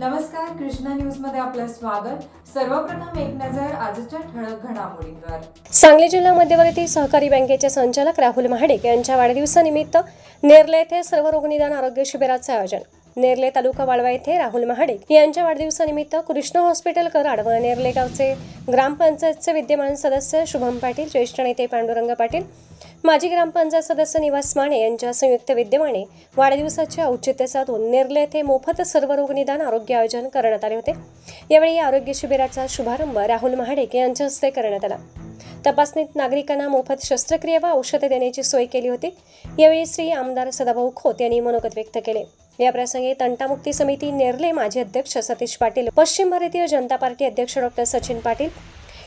नमस्कार कृष्णा न्यूजमध्ये आपलं स्वागत. सर्वप्रथम एक नजर आजच्या ठळक घडामोडींवर. सांगली जिल्हा मध्यवर्ती सहकारी बँकेचे संचालक राहुल महाडिक यांच्या वाढदिवसानिमित्त नेरले येथे सर्व रोगनिदान आरोग्य शिबिराचे आयोजन. नेरले तालुका वाळवा येथे राहुल महाडिक यांच्या वाढदिवसानिमित्त कृष्ण हॉस्पिटल कराड व नेरले गावचे ग्रामपंचायतचे विद्यमान सदस्य शुभम पाटील ज्येष्ठ नेते पांडुरंग पाटील माजी ग्रामपंचायत सदस्य निवास माने यांच्या संयुक्त विद्यमाने वाढदिवसाचे औचित्य साधून नेरले येथे मोफत सर्व रोगनिदान आरोग्य आयोजन करण्यात आले होते. यावेळी या आरोग्य शिबिराचा शुभारंभ राहुल महाडिक यांच्या हस्ते करण्यात आला. तपासणीत नागरिकांना मोफत शस्त्रक्रिया व औषधे देण्याची सोय केली होती. यावेळी श्री आमदार सदाभाऊ खोत यांनी मनोगत व्यक्त केले. या प्रसंगी तंटामुक्ती समिती नेरले माजी अध्यक्ष सतीश पाटील पश्चिम भारतीय जनता पार्टी अध्यक्ष डॉक्टर सचिन पाटील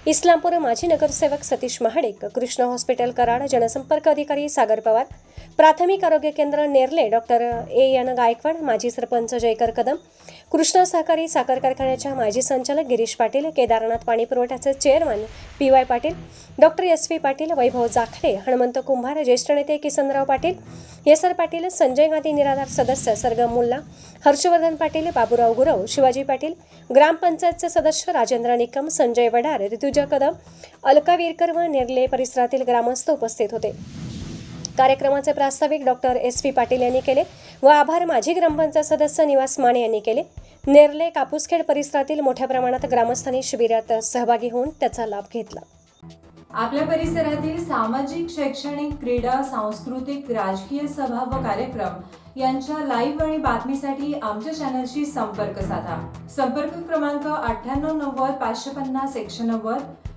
इस्लामपूर माजी नगरसेवक सतीश महाडिक कृष्ण हॉस्पिटल कराड जनसंपर्क अधिकारी सागर पवार प्राथमिक आरोग्य केंद्र Nerle. Doctor A N Gaikwad माजी सरपंच जयकर कदम कृष्णा सहकारी साखर कारखान्याच्या माजी संचालक गिरीश पाटील केदारनाथ पाणी पुरवठ्याचे chairman P Y Patil doctor S V Patil Vaibhav Jakhade Hanumant Kumbhar ज्येष्ठ नेते किसनराव पाटील एस आर पाटील संजय गांधी निराधार सदस्य सरगम मुल्ला हर्षवर्धन पाटील बाबूराव गुरव शिवाजी पाटील ग्रामपंचायतचे सदस्य राजेंद्र निकम संजय वडार ऋतुजा कदम अलका विरकर व नेरले परिसरातील ग्रामस्थ उपस्थित होते. कार्यक्रमाचे प्रास्ताविक डॉक्टर एस व्ही पाटील यांनी केले व आभार माजी ग्रामपंचायत सदस्य निवास माने यांनी केले. नेरले कापूसखेड परिसरातील मोठ्या प्रमाणात ग्रामस्थांनी शिबिरात सहभागी होऊन त्याचा लाभ घेतला. आपल्या परिसरातील सामाजिक शैक्षणिक क्रीडा सांस्कृतिक राजकीय सभा व कार्यक्रम यांच्या लाईव्ह आणि बातमीसाठी आमच्या चॅनलशी संपर्क साधा. संपर्क क्रमांक अठ्ठ्याण्णव नव्वद पाचशे पन्नास एकशे नव्वद